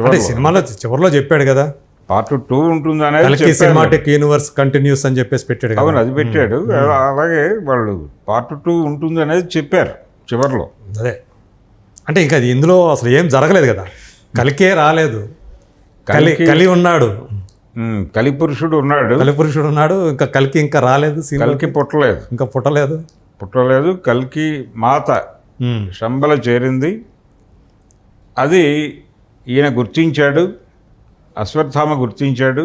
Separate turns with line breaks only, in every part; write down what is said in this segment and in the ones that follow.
అంటే సినిమాలో చివరిలో చెప్పాడు కదా.
పార్ట్ టూ ఉంటుంది అనేది.
సినిమాటిక్ యూనివర్స్ కంటిన్యూస్ అని చెప్పేసి పెట్టాడు
అవును అది పెట్టాడు. అలాగే వాళ్ళు పార్ట్ టూ ఉంటుంది అనేది చెప్పారు చివరిలో.
అదే. అంటే ఇంకా అది ఇందులో అసలు ఏం జరగలేదు కదా. కలికే రాలేదు. కలి కలి ఉన్నాడు.
ఉమ్, కలిపురుషుడు ఉన్నాడు.
కలి పురుషుడు ఉన్నాడు. ఇంకా కలికి ఇంకా రాలేదు
కలికి పుట్టలేదు.
ఇంకా పుట్టలేదు.
పుట్టలేదు. కలికి మాత శంబల చేరింది. అది ఈయన గుర్తించాడు అశ్వత్థామ గుర్తించాడు.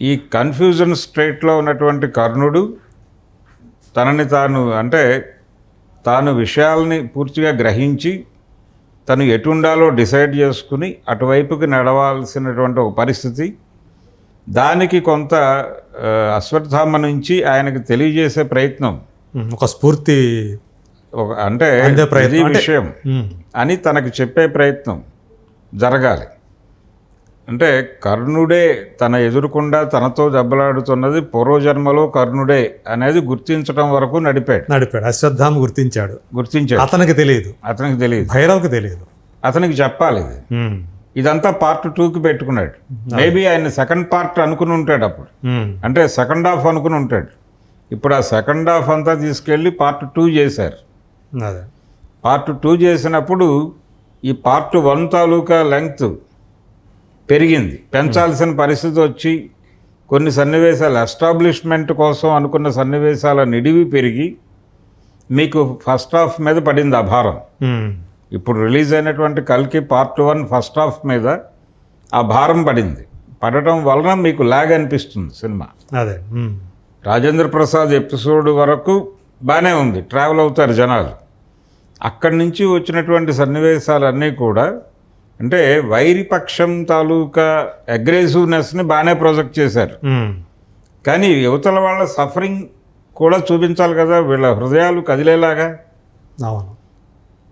ఈ కన్ఫ్యూజన్ స్టేట్లో ఉన్నటువంటి కర్ణుడు తనని తాను అంటే తాను విషయాల్ని పూర్తిగా గ్రహించి తను ఎటుండాలో డిసైడ్ చేసుకుని అటువైపుకి నడవాల్సినటువంటి ఒక పరిస్థితి. దానికి కొంత అశ్వత్థామ నుంచి ఆయనకు తెలియజేసే ప్రయత్నం.
ఒక స్ఫూర్తి
అంటే. ఇది విషయం. అని తనకు చెప్పే ప్రయత్నం జరగాలి. అంటే కర్ణుడే తన ఎదురుకుండా తనతో దెబ్బలాడుతున్నది పూర్వజన్మలో కర్ణుడే అనేది గుర్తించడం వరకు నడిపాడు.
నడిపాడు. అశ్వత్థామ గుర్తించాడు.
గుర్తించాడు.
అతనికి తెలియదు.
అతనికి తెలియదు.
భైరవ్కి తెలియదు.
అతనికి చెప్పాలి ఇది. ఇదంతా పార్ట్ టూకి పెట్టుకున్నాడు. మేబీ ఆయన సెకండ్ పార్ట్ అనుకుని ఉంటాడు అప్పుడు. అంటే సెకండ్ హాఫ్ అనుకుని ఉంటాడు. ఇప్పుడు ఆ సెకండ్ హాఫ్ అంతా తీసుకెళ్ళి పార్ట్ టూ చేశారు. పార్ట్ టూ చేసినప్పుడు ఈ పార్ట్ వన్ తాలూకా లెంగ్త్ పెరిగింది. పెంచాల్సిన పరిస్థితి వచ్చి కొన్ని సన్నివేశాలు ఎస్టాబ్లిష్మెంట్ కోసం అనుకున్న సన్నివేశాల నిడివి పెరిగి మీకు ఫస్ట్ హాఫ్ మీద పడింది ఆ భారం.
ఉమ్,
ఇప్పుడు రిలీజ్ అయినటువంటి కల్కి పార్ట్ వన్ ఫస్ట్ హాఫ్ మీద ఆ భారం పడింది. పడటం వలన మీకు లాగ్ అనిపిస్తుంది సినిమా.
అదే.
రాజేంద్ర ప్రసాద్ ఎపిసోడ్ వరకు బాగానే ఉంది. ట్రావెల్ అవుతారు జనాలు. అక్కడి నుంచి వచ్చినటువంటి సన్నివేశాలన్నీ కూడా అంటే వైరిపక్షం తాలూకా అగ్రెసివ్నెస్ని బాగానే ప్రొజెక్ట్ చేశారు. కానీ యువతల వాళ్ళ సఫరింగ్ కూడా చూపించాలి కదా వీళ్ళ హృదయాలు కదిలేలాగా.
అవును.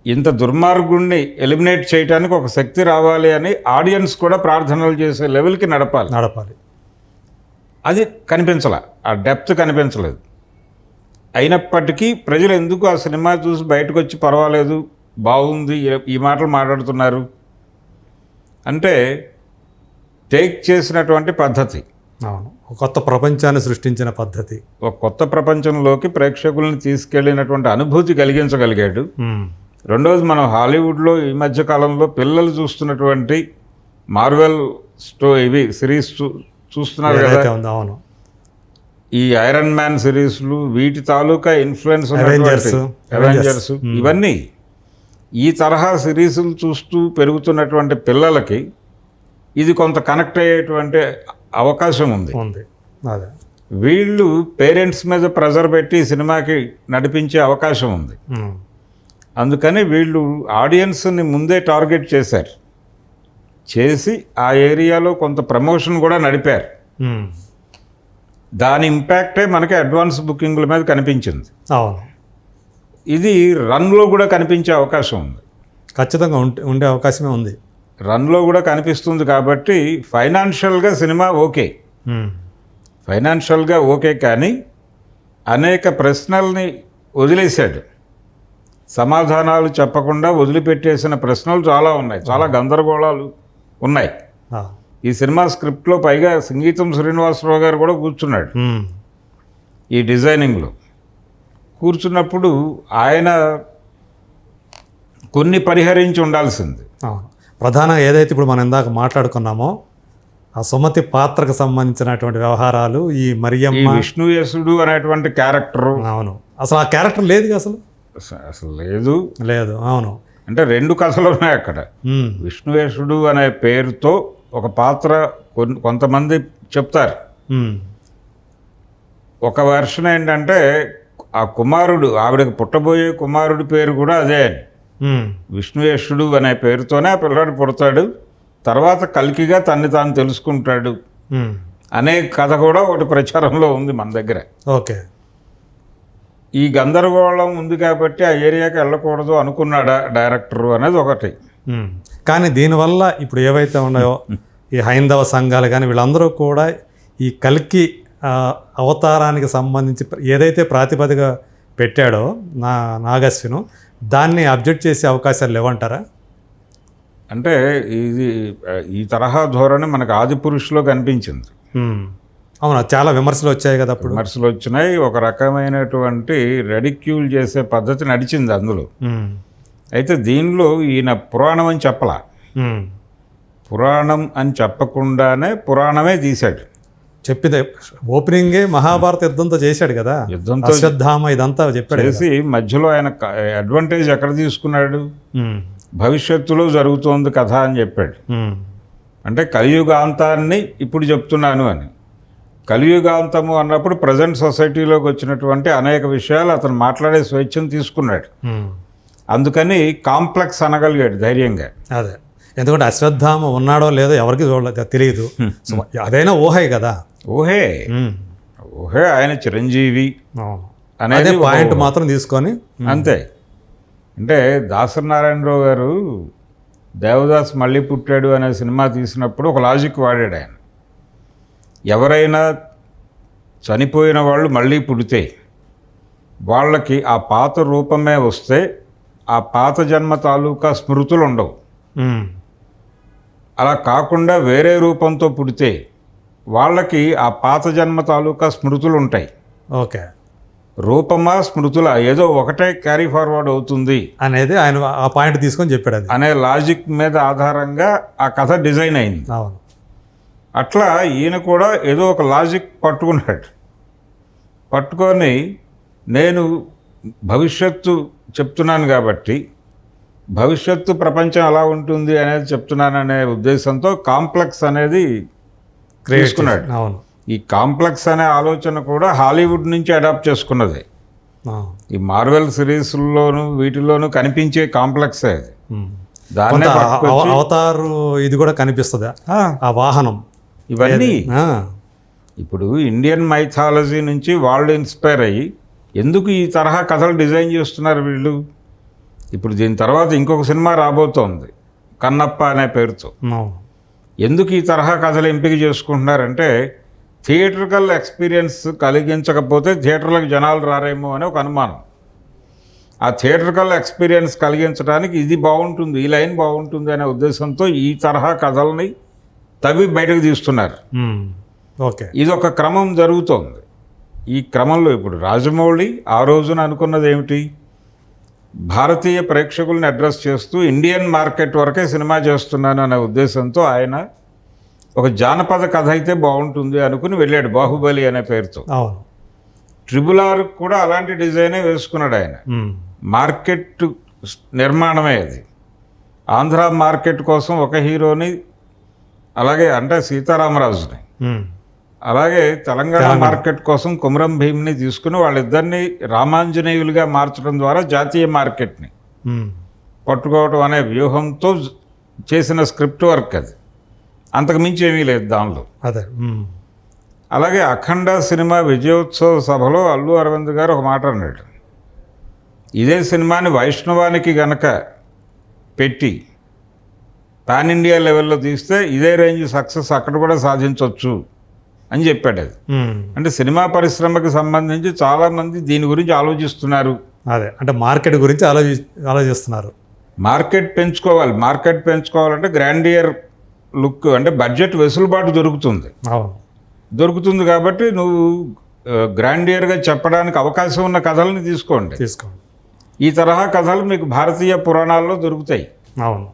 ఇంత దుర్మార్గుణ్ణి ఎలిమినేట్ చేయడానికి ఒక శక్తి రావాలి అని ఆడియన్స్ కూడా ప్రార్థనలు చేసే లెవెల్కి నడపాలి.
నడపాలి.
అది కనిపించల. ఆ డెప్త్ కనిపించలేదు. అయినప్పటికీ ప్రజలు ఎందుకు ఆ సినిమా చూసి బయటకు వచ్చి పర్వాలేదు బాగుంది ఈ- మాటలు మాట్లాడుతున్నారు? అంటే టేక్ చేసినటువంటి పద్ధతి.
అవును. ఒక కొత్త ప్రపంచాన్ని సృష్టించిన పద్ధతి.
ఒక కొత్త ప్రపంచంలోకి ప్రేక్షకుల్ని తీసుకెళ్ళినటువంటి అనుభూతి కలిగించగలిగాడు. రెండోది మనం హాలీవుడ్లో ఈ మధ్య కాలంలో పిల్లలు చూస్తున్నటువంటి మార్వెల్ స్టో ఇవి సిరీస్ చూ చూస్తున్నారు కదా?
అవును.
ఈ ఐరన్ మ్యాన్ సిరీస్లు వీటి తాలూకా ఇన్ఫ్లుయెన్స్ అవెంజర్స్ ఇవన్నీ ఈ తరహా సిరీస్లు చూస్తూ పెరుగుతున్నటువంటి పిల్లలకి ఇది కొంత కనెక్ట్ అయ్యేటువంటి అవకాశం ఉంది. వీళ్ళు పేరెంట్స్ మీద ప్రెజర్ పెట్టి సినిమాకి నడిపించే అవకాశం ఉంది.
ఉమ్,
అందుకని వీళ్ళు ఆడియన్స్ని ముందే టార్గెట్ చేశారు. చేసి ఆ ఏరియాలో కొంత ప్రమోషన్ కూడా నడిపారు. దాని ఇంపాక్టే మనకి అడ్వాన్స్ బుకింగ్ల మీద కనిపించింది.
అవును.
ఇది రన్లో కూడా కనిపించే అవకాశం ఉంది.
ఖచ్చితంగా ఉంటే ఉండే అవకాశమే ఉంది.
రన్లో కూడా కనిపిస్తుంది కాబట్టి ఫైనాన్షియల్గా సినిమా ఓకే. ఫైనాన్షియల్గా ఓకే కానీ అనేక ప్రశ్నల్ని వదిలేశాడు. సమాధానాలు చెప్పకుండా వదిలిపెట్టేసిన ప్రశ్నలు చాలా ఉన్నాయి. చాలా గందరగోళాలు ఉన్నాయి. ఈ సినిమా స్క్రిప్ట్లో పైగా సంగీతం శ్రీనివాసరావు గారు కూడా కూర్చున్నాడు. ఈ డిజైనింగ్లో. కూర్చున్నప్పుడు ఆయన కొన్ని పరిహరించి ఉండాల్సింది.
ప్రధానంగా ఏదైతే ఇప్పుడు మనం ఇందాక మాట్లాడుకున్నామో ఆ సుమతి పాత్రకు సంబంధించినటువంటి వ్యవహారాలు ఈ మరియమ్మ
విష్ణుయసుడు అనేటువంటి క్యారెక్టరు.
అవును. అసలు ఆ క్యారెక్టర్ లేదు అసలు?
అస- అసలు లేదు.
లేదు అవును.
అంటే రెండు కథలు ఉన్నాయి అక్కడ
ఉమ్,
విష్ణువేషుడు అనే పేరుతో ఒక పాత్ర కొంతమంది చెప్తారు. ఒక వెర్షన్ ఏంటంటే ఆ కుమారుడు ఆవిడకి పుట్టబోయే కుమారుడి పేరు కూడా అదే విష్ణుయేషుడు అనే పేరుతోనే ఆ పిల్లాడు పుడతాడు. తర్వాత కల్కిగా తన్ని తాను తెలుసుకుంటాడు. అనే కథ కూడా ఒకటి ప్రచారంలో ఉంది మన దగ్గర.
ఓకే.
ఈ గందరగోళం ఉంది కాబట్టి ఆ ఏరియాకి వెళ్ళకూడదు అనుకున్నాడా డైరెక్టరు అనేది ఒకటి.
కానీ దీనివల్ల ఇప్పుడు ఏవైతే ఉన్నాయో ఈ హైందవ సంఘాలు కానీ వీళ్ళందరూ కూడా ఈ కల్కి అవతారానికి సంబంధించి ఏదైతే ప్రాతిపదిక పెట్టాడో నా నాగస్విను దాన్ని అబ్జెక్ట్ చేసే అవకాశాలు లేవంటారా?
అంటే ఇది ఈ తరహా ధోరణి మనకు ఆది పురుషులో కనిపించింది.
ఉమ్. అవును? చాలా విమర్శలు వచ్చాయి కదా అప్పుడు.
విమర్శలు వచ్చినాయి. ఒక రకమైనటువంటి రెడిక్యూల్ చేసే పద్ధతి నడిచింది అందులో.
ఉమ్.
అయితే దీనిలో ఈయన పురాణం అని చెప్పలా. పురాణం అని చెప్పకుండానే పురాణమే తీశాడు
చెప్పింది ఓపెనింగే మహాభారత యుద్ధంతో చేశాడు కదా
యుద్ధంతో
అశ్వత్థామ ఇదంతా చెప్పాడు.
చేసి మధ్యలో ఆయన అడ్వాంటేజ్ ఎక్కడ తీసుకున్నాడు. భవిష్యత్తులో జరుగుతోంది కథ అని చెప్పాడు. అంటే కలియుగాంతాన్ని ఇప్పుడు చెప్తున్నాను అని కలియుగాంతము అన్నప్పుడు ప్రజెంట్ సొసైటీలోకి వచ్చినటువంటి అనేక విషయాలు అతను మాట్లాడే స్వేచ్ఛను తీసుకున్నాడు. అందుకని కాంప్లెక్స్ అనగలిగాడు ధైర్యంగా.
అదే. ఎందుకంటే అశ్వత్థామ ఉన్నాడో లేదో ఎవరికి చూడలేదు తెలియదు. అదైనా ఊహే కదా.
ఊహే. ఊహే ఆయన చిరంజీవి. అనేది
పాయింట్ మాత్రం తీసుకొని
అంతే. అంటే దాసనారాయణరావు గారు దేవదాస్ మళ్ళీ పుట్టాడు అనే సినిమా తీసినప్పుడు ఒక లాజిక్ వాడాడు ఆయన. ఎవరైనా చనిపోయిన వాళ్ళు మళ్ళీ పుడితే వాళ్ళకి ఆ పాత రూపమే వస్తే ఆ పాత జన్మ తాలూకా స్మృతులు ఉండవు. అలా కాకుండా వేరే రూపంతో పుడితే వాళ్ళకి ఆ పాత జన్మ తాలూకా స్మృతులు ఉంటాయి
ఓకే.
రూపమా స్మృతుల ఏదో ఒకటే క్యారీ ఫార్వర్డ్ అవుతుంది.
అనేది ఆయన ఆ పాయింట్ తీసుకొని చెప్పాడు
అనే లాజిక్ మీద ఆధారంగా ఆ కథ డిజైన్ అయింది.
అవును.
అట్లా ఈయన కూడా ఏదో ఒక లాజిక్ పట్టుకున్నాడు. పట్టుకొని నేను భవిష్యత్తు చెప్తున్నాను కాబట్టి భవిష్యత్తు ప్రపంచం ఎలా ఉంటుంది అనేది చెప్తున్నాననే ఉద్దేశంతో కాంప్లెక్స్ అనేది తీసుకున్నాడు.
అవును.
ఈ కాంప్లెక్స్ అనే ఆలోచన కూడా హాలీవుడ్ నుంచి అడాప్ట్ చేసుకున్నది. ఈ మార్వెల్ సిరీస్లోను వీటిలోనూ కనిపించే కాంప్లెక్స్. అది. దాన్నే
అవతారు ఇది కూడా కనిపిస్తుంది?
ఆ,
వాహనం.
ఇవన్నీ ఇప్పుడు ఇండియన్ మైథాలజీ నుంచి వాళ్ళు ఇన్స్పైర్ అయ్యి ఎందుకు ఈ తరహా కథలు డిజైన్ చేస్తున్నారు వీళ్ళు? ఇప్పుడు దీని తర్వాత ఇంకొక సినిమా రాబోతోంది కన్నప్ప అనే పేరుతో. ఎందుకు ఈ తరహా కథలు ఎంపిక చేసుకుంటున్నారంటే థియేటర్కల్ ఎక్స్పీరియన్స్ కలిగించకపోతే థియేటర్లకు జనాలు రారేమో అని ఒక అనుమానం. ఆ థియేటర్కల్ ఎక్స్పీరియన్స్ కలిగించడానికి ఇది బాగుంటుంది ఈ లైన్ బాగుంటుంది అనే ఉద్దేశంతో ఈ తరహా కథల్ని తవ్వి బయటకు తీస్తున్నారు.
ఓకే.
ఇది ఒక క్రమం జరుగుతోంది. ఈ క్రమంలో ఇప్పుడు రాజమౌళి ఆ రోజున అనుకున్నది ఏమిటి? భారతీయ ప్రేక్షకుల్ని అడ్రస్ చేస్తూ ఇండియన్ మార్కెట్ వరకే సినిమా చేస్తున్నాను అనే ఉద్దేశంతో ఆయన ఒక జానపద కథ అయితే బాగుంటుంది అనుకుని వెళ్ళాడు బాహుబలి అనే పేరుతో. ట్రిబుల్ ఆర్ కూడా అలాంటి డిజైనే వేసుకున్నాడు ఆయన. మార్కెట్ నిర్మాణమే అది. ఆంధ్ర మార్కెట్ కోసం ఒక హీరోని అలాగే అంటే సీతారామరాజుని. అలాగే తెలంగాణ. మార్కెట్ కోసం కుమరం భీమ్ని తీసుకుని వాళ్ళిద్దరిని రామాంజనేయులుగా మార్చడం ద్వారా జాతీయ మార్కెట్ని
ఉమ్.
పట్టుకోవడం అనే వ్యూహంతో చేసిన స్క్రిప్ట్ వర్క్ అది అంతకు మించి ఏమీ లేదు దానిలో
అదే.
అలాగే అఖండ సినిమా విజయోత్సవ సభలో అల్లు అరవింద్ గారు ఒక మాట అన్నాడు ఇదే సినిమాని వైష్ణవానికి గనక పెట్టి పాన్ ఇండియా లెవెల్లో తీస్తే ఇదే రేంజ్ సక్సెస్ అక్కడ కూడా సాధించవచ్చు అని చెప్పాడు అది. అంటే సినిమా పరిశ్రమకు సంబంధించి చాలామంది దీని గురించి ఆలోచిస్తున్నారు.
అదే అంటే మార్కెట్ గురించి ఆలోచి ఆలోచిస్తున్నారు.
మార్కెట్ పెంచుకోవాలి మార్కెట్ పెంచుకోవాలంటే గ్రాండియర్ లుక్ అంటే బడ్జెట్ వెసులుబాటు దొరుకుతుంది.
అవును.
దొరుకుతుంది కాబట్టి నువ్వు గ్రాండియర్గా చెప్పడానికి అవకాశం ఉన్న కథల్ని తీసుకోండి.
తీసుకోండి.
ఈ తరహా కథలు మీకు భారతీయ పురాణాల్లో దొరుకుతాయి.
అవును.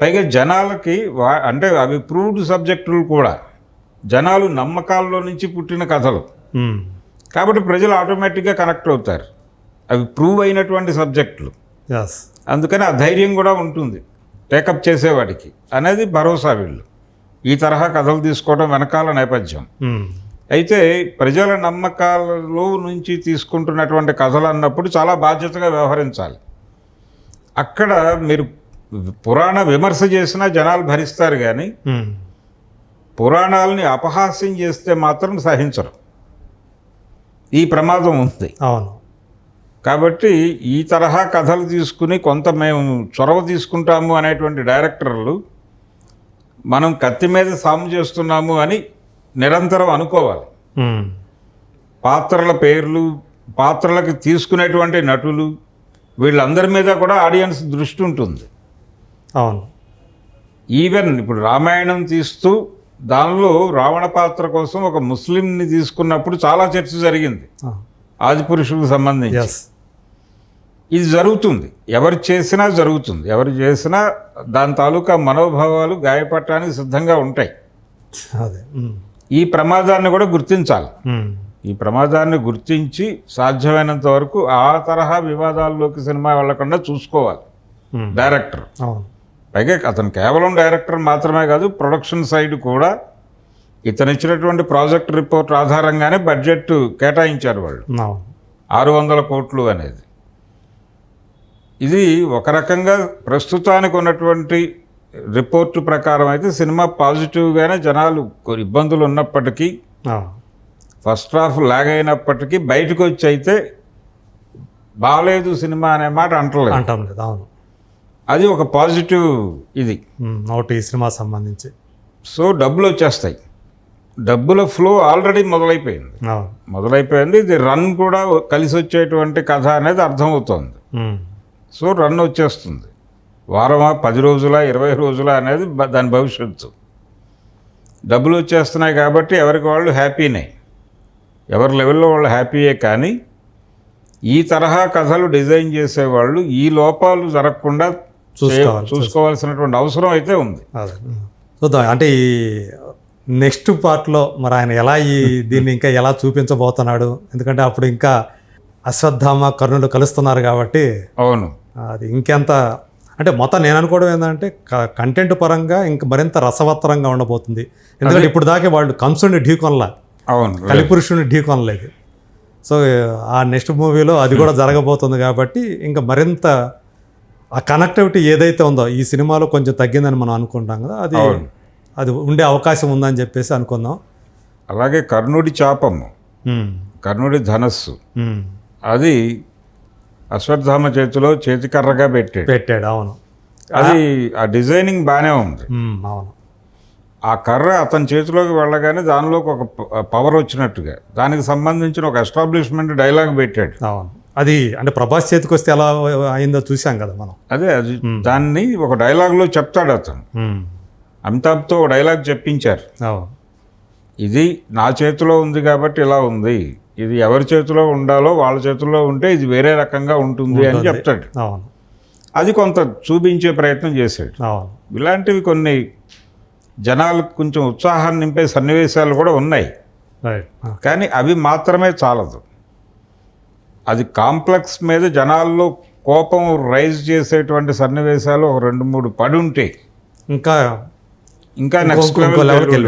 పైగా జనాలకి వా అంటే అవి ప్రూవ్డ్ సబ్జెక్టులు కూడా. జనాలు నమ్మకాల్లో నుంచి పుట్టిన కథలు. కాబట్టి ప్రజలు ఆటోమేటిక్గా కనెక్ట్ అవుతారు. అవి ప్రూవ్ అయినటువంటి సబ్జెక్టులు. అందుకని ఆ ధైర్యం కూడా ఉంటుంది. టేకప్ చేసేవాడికి. అనేది భరోసా వీళ్ళు. ఈ తరహా కథలు తీసుకోవడం వెనకాల నేపథ్యం. అయితే ప్రజల నమ్మకాలలో నుంచి తీసుకుంటున్నటువంటి కథలు అన్నప్పుడు చాలా బాధ్యతగా వ్యవహరించాలి. అక్కడ మీరు పురాణ విమర్శ చేసినా జనాలు భరిస్తారు కానీ. పురాణాలని అపహాస్యం చేస్తే మాత్రం సహించరు. ఈ ప్రమాదం ఉంది.
అవును.
కాబట్టి ఈ తరహా కథలు తీసుకుని కొంత మేము చొరవ తీసుకుంటాము అనేటువంటి డైరెక్టర్లు మనం కత్తి మీద సాము చేస్తున్నాము అని నిరంతరం అనుకోవాలి. పాత్రల పేర్లు పాత్రలకు తీసుకునేటువంటి నటులు వీళ్ళందరి మీద కూడా ఆడియన్స్ దృష్టి ఉంటుంది.
అవును.
ఈవెన్ ఇప్పుడు రామాయణం తీస్తూ దానిలో రావణ పాత్ర కోసం ఒక ముస్లింని తీసుకున్నప్పుడు చాలా చర్చ జరిగింది. ఆది పురుషులకు సంబంధించి. ఇది జరుగుతుంది. ఎవరు చేసినా జరుగుతుంది. ఎవరు చేసినా దాని తాలూకా మనోభావాలు గాయపడటానికి సిద్ధంగా ఉంటాయి. ఈ ప్రమాదాన్ని కూడా గుర్తించాలి. ఈ ప్రమాదాన్ని గుర్తించి సాధ్యమైనంత వరకు ఆ తరహా వివాదాల్లోకి సినిమా వెళ్ళకుండా చూసుకోవాలి. డైరెక్టర్.
అవును.
పైగా అతను కేవలం డైరెక్టర్ మాత్రమే కాదు ప్రొడక్షన్ సైడ్ కూడా ఇతను ఇచ్చినటువంటి ప్రాజెక్ట్ రిపోర్ట్ ఆధారంగానే బడ్జెట్ కేటాయించారు వాళ్ళు. ఆరు వందల కోట్లు అనేది. ఇది ఒక రకంగా ప్రస్తుతానికి ఉన్నటువంటి రిపోర్టు ప్రకారం అయితే సినిమా పాజిటివ్గానే జనాలు ఇబ్బందులు ఉన్నప్పటికీ ఫస్ట్ హాఫ్ లాగ్ అయినప్పటికీ బయటకు వచ్చి అయితే బాగాలేదు సినిమా అనే మాట అంటలేదు.
అంటాం లేదు అవును.
అది ఒక పాజిటివ్ ఇది.
ఒకటి ఈ సినిమా సంబంధించి.
సో డబ్బులు వచ్చేస్తాయి. డబ్బుల ఫ్లో ఆల్రెడీ మొదలైపోయింది. మొదలైపోయింది. ఇది రన్ కూడా కలిసి వచ్చేటువంటి కథ అనేది అర్థమవుతోంది. సో రన్ వచ్చేస్తుంది. వారమా పది రోజుల ఇరవై రోజుల అనేది దాని భవిష్యత్తు. డబ్బులు వచ్చేస్తున్నాయి కాబట్టి ఎవరికి వాళ్ళు హ్యాపీనే. ఎవరి లెవెల్లో వాళ్ళు హ్యాపీయే కానీ ఈ తరహా కథలు డిజైన్ చేసేవాళ్ళు ఈ లోపాలు జరగకుండా
చూసుకోవాలి.
చూసుకోవాల్సినటువంటి అవసరం అయితే ఉంది.
చూద్దాం. అంటే ఈ నెక్స్ట్ పార్ట్లో మరి ఆయన ఎలా ఈ దీన్ని ఇంకా ఎలా చూపించబోతున్నాడు? ఎందుకంటే అప్పుడు ఇంకా అశ్వత్థామ కర్ణులు కలుస్తున్నారు కాబట్టి
అవును.
అది ఇంకెంత అంటే మొత్తం నేను అనుకోవడం ఏంటంటే కంటెంట్ పరంగా ఇంకా మరింత రసవత్తరంగా ఉండబోతుంది. ఎందుకంటే ఇప్పుడు దాకా వాళ్ళు కంసుని ఢీకొనలా
అవును.
కలిపురుషుని ఢీకొనలేదు సో ఆ నెక్స్ట్ మూవీలో అది కూడా జరగబోతుంది కాబట్టి ఇంకా మరింత ఆ కనెక్టివిటీ ఏదైతే ఉందో ఈ సినిమాలో కొంచెం తగ్గిందని మనం అనుకుంటాం కదా అది. అది ఉండే అవకాశం ఉందని చెప్పేసి అనుకుందాం.
అలాగే కర్ణుడి చాపము
ఉమ్,
కర్ణుడి ధనస్సు. అది అశ్వత్థామ చేతిలో చేతికర్రగా పెట్టాడు.
పెట్టాడు అవును.
అది ఆ డిజైనింగ్ బాగానే ఉంది.
అవును.
ఆ కర్ర అతని చేతిలోకి వెళ్ళగానే దానిలోకి ఒక పవర్ వచ్చినట్టుగా దానికి సంబంధించిన ఒక ఎస్టాబ్లిష్మెంట్ డైలాగ్ పెట్టాడు.
అవును. అది అంటే ప్రభాస్ చేతికి వస్తే ఎలా అయిందో చూసాం కదా మనం.
అదే అది దాన్ని ఒక డైలాగ్లో చెప్తాడు అతను. అమితాబ్తో ఒక డైలాగ్ చెప్పించారు. ఇది నా చేతిలో ఉంది కాబట్టి ఇలా ఉంది. ఇది ఎవరి చేతిలో ఉండాలో వాళ్ళ చేతిలో ఉంటే ఇది వేరే రకంగా ఉంటుంది అని చెప్తాడు.
అవును.
అది కొంత చూపించే ప్రయత్నం చేశాడు.
అవును.
ఇలాంటివి కొన్ని జనాలకు కొంచెం ఉత్సాహాన్ని నింపే సన్నివేశాలు కూడా ఉన్నాయి. కానీ అవి మాత్రమే చాలదు. అది కాంప్లెక్స్ మీద జనాల్లో కోపం రైజ్ చేసేటువంటి సన్నివేశాలు ఒక రెండు మూడు పడి ఉంటే
ఇంకా
ఇంకా నెక్స్ట్
లెవెల్కి